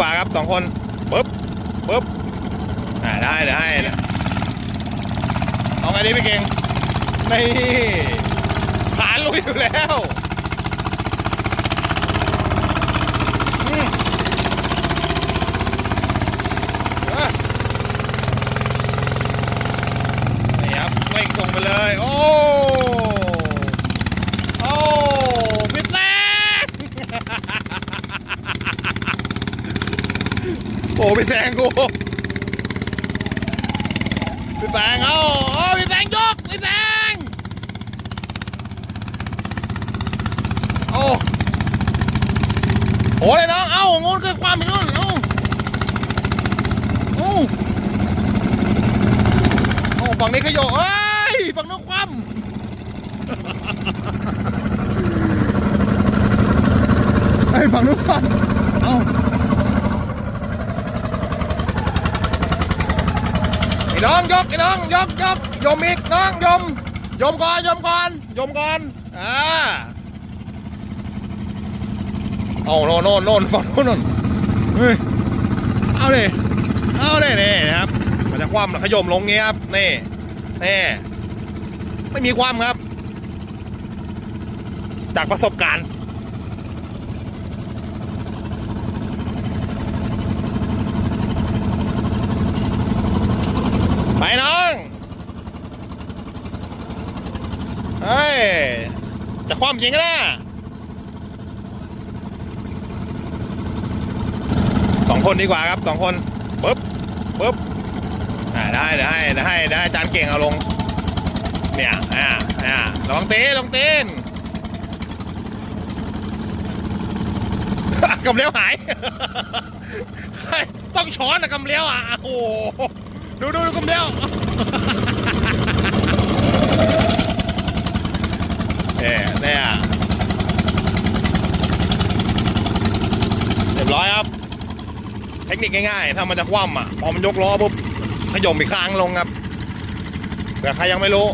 กว่าครับสองคนปึ๊บปึ๊บอ่าได้ได้เอาไงดีพี่เก่งนี่ขาลุยอยู่แล้วอืมเอ้ยนี่ครับเร่งส่งไปเลย โอ้ โอ้พี่แซง โอ้พี่แซงกูพี่แซงเอาโอ้พี่แซงยกพี่แซงโอ้โหเลยน้องเอ้างูคือความเป็นนู่นเอ้าเอ้าเอ้าฝั่งนี้ขยโยเอ้ยฝั่งนู้นความ ไอ้ยฝั่งนู้นความเอ้า ไอ้ น้องยกไอ้น้องยกยกยมอีกน้องยมยมก่อนยมก่อนยมก่อนอ่าเอาโน่นโน่นโน่นฝั่งโน่นโน่นเฮ้ยเอาดิเอาดินี่นะครับมันจะคว่ำขยมลงเงี้ยครับนี่นี่ไม่มีความครับ จากประสบการณ์ ไปน้อง เฮ้ย จะคว่ำจริงก็ได้สองคนดีกว่าครับสองคนปึ๊บปึ๊บอ่าได้เดี๋ยวให้เดี๋ยวให้เดี๋ยวให้จานเก่งเอาลง เนี่ยอ่าอ่าลองเตีนลองเตีนกำเลี้ยวหาย ต้องช้อนนะกำเลี้ยวอะโอ้โหดูดูดูกำเลี้ยว เนี่ยเนี่ยเรียบร้อยครับ เทคนิคง่ายๆ ถ้ามันจะคว่ำอะ พอมันยกล้อปุ๊บขย่มอีกข้างลงครับเผื่อใครยังไม่รู้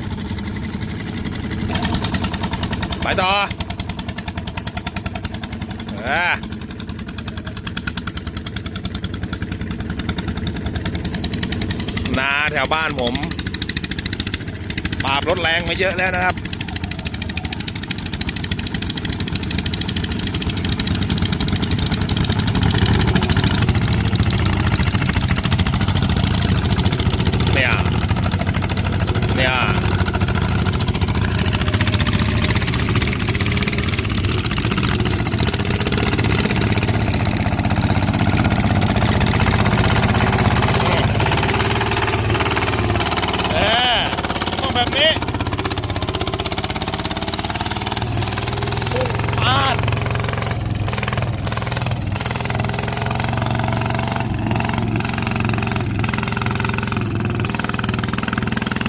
ไปต่อเออนาแถวบ้านผม ปราบรถแรงมาเยอะแล้วนะครับ เนี่ย เนี่ย เออต้องแบบนี้พุ่งปาด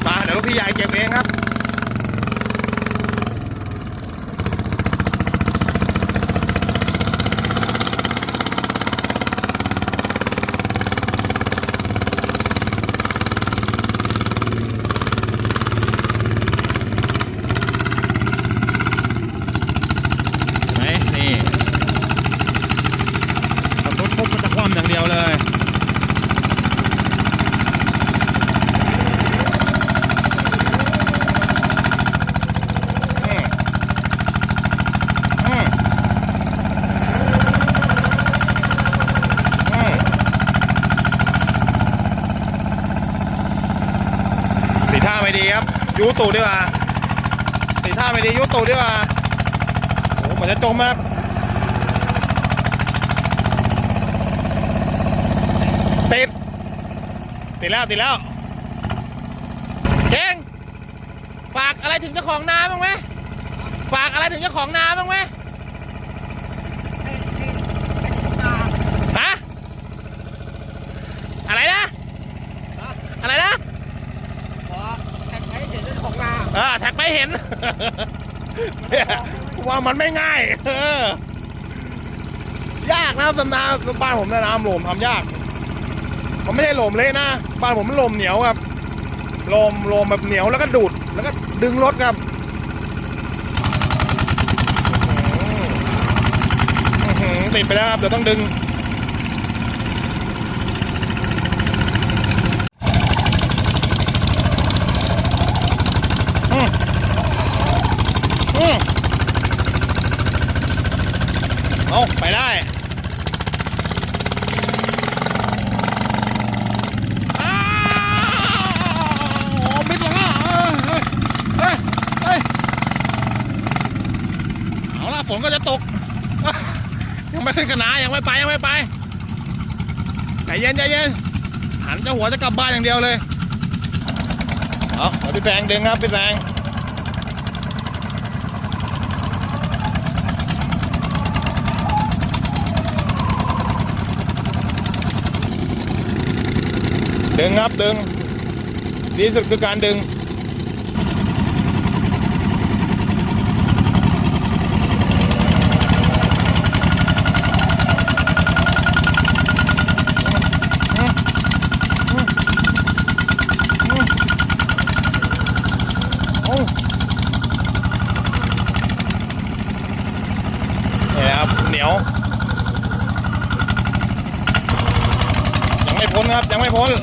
มาเดี๋ยวลูก พี่ใหญ่เก็บเองครับ ไหมนี่ขับรถปุ๊บมันจะคว่ำอย่างเดียวเลย อืมอืมอืมสีท่าไม่ดีครับ ยูตูดดีกว่าสีท่าไม่ดียูตูดดีกว่าโอ้เหมือนจะจมมากติด ติดแล้วติดแล้วเก่งฝากอะไรถึงเจ้าของนาบ้างไหมฝากอะไรถึงเจ้าของนาบ้างไหมฮะ อะไรนะ อะไรนะ ขอแท็กให้เห็นเจ้าของนา เออแท็กไม่เห็นเนี่ยว่ามันไม่ง่ายเออยากนะครับสำนาบ้านผมนะน้ำหลมทำยาก มันไม่ใช่หลมเละนะ บ้านผมมันหลมเหนียวครับลมลมแบบเหนียวแล้วก็ดูดแล้วก็ดึงรถครับติดไปแล้วครับเดี๋ยวต้องดึง นายังไม่ไปยังไม่ไปใจเย็นใจเย็นหันเจ้าหัวจะกลับบ้านอย่างเดียวเลยเอาเอพี่แฟงดึงครับพี่แฟงดึงครับดึงดีที่สุดคือการดึง โอ้นี่นะครับเหนียว ยังไม่ พ้นครับ ยังไม่พ้นอะ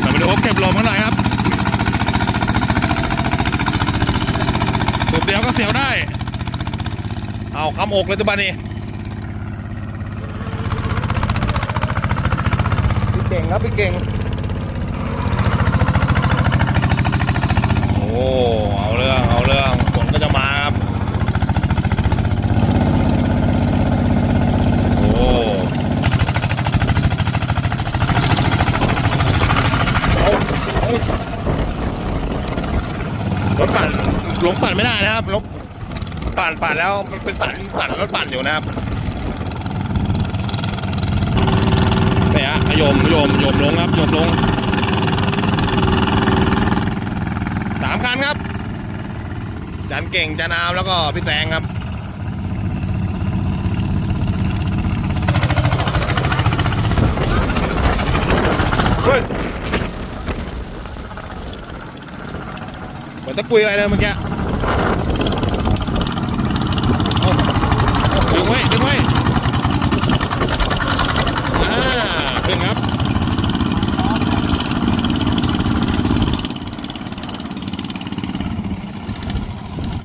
แต่มาดูเขาเก็บลมกันหน่อยครับเดียวก็เสียวได้ เอาคำอกเลยตัวบ้านนี้พี่เก่งครับพี่เก่ง โอ้ เอาเรื่อง เอาเรื่องฝนก็จะมาครับ โอ้รถปั่นลงปั่นไม่ได้นะครับรถ ปั่นปั่นแล้วมันเป็นสันสันรถปั่นอยู่นะครับเนี่ยฮะโยมโยมโยมลงครับโยมลงสามคันครับ จันเก่งจันอาวแล้วก็พี่แตงครับเฮ้ยเหมือนตะกุยอะไรเลยเมื่อกี้